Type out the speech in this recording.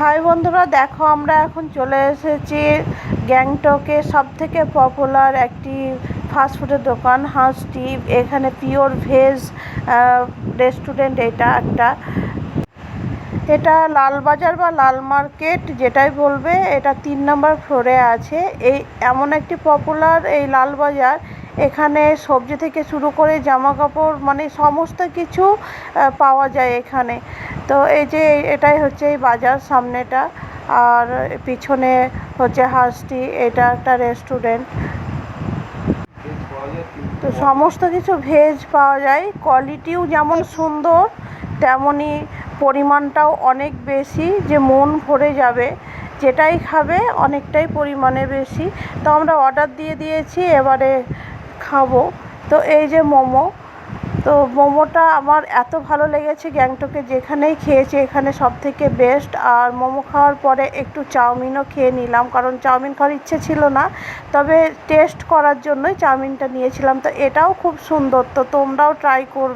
High বন্ধুরা, দেখো আমরা এখন চলে এসেছি গ্যাংটকে। সব থেকে পপুলার একটি ফাস্টফুডের দোকান হাঁসটি এখানে পিওর ভেজ রেস্টুরেন্ট এটা একটা। এটা লালবাজার বা লাল মার্কেট যেটাই বলবে, এটা তিন নম্বর ফ্লোরে আছে। এই এমন একটি পপুলার এই লালবাজার এখানে সবজি থেকে শুরু করে জামা কাপড় মানে সমস্ত কিছু পাওয়া যায় এখানে। তো এই যে এটাই হচ্ছে এই বাজার সামনেটা। আর পিছনে হচ্ছে হাঁসটি, এটা একটা রেস্টুরেন্ট তো সমস্ত কিছু ভেজ পাওয়া যায়। কোয়ালিটিও যেমন সুন্দর তেমনই পরিমাণটাও অনেক বেশি যে মন ভরে যাবে। যেটাই খাবে অনেকটাই পরিমাণে বেশি। তো আমরা অর্ডার দিয়ে দিয়েছি, এবারে খাব। তো এই যে মোমো, তো মোমোটা আমার এত ভালো লেগেছে গ্যাংটকে যেখানেই খেয়েছি এখানে সব থেকে বেস্ট আর মোমো খাওয়ার পরে একটু চাউমিনও খেয়ে নিলাম, কারণ চাউমিন খাওয়ার ইচ্ছে ছিল না। তবে টেস্ট করার জন্যই চাউমিনটা নিয়েছিলাম। তো এটাও খুব সুন্দর। তো তোমরাও ট্রাই করবে।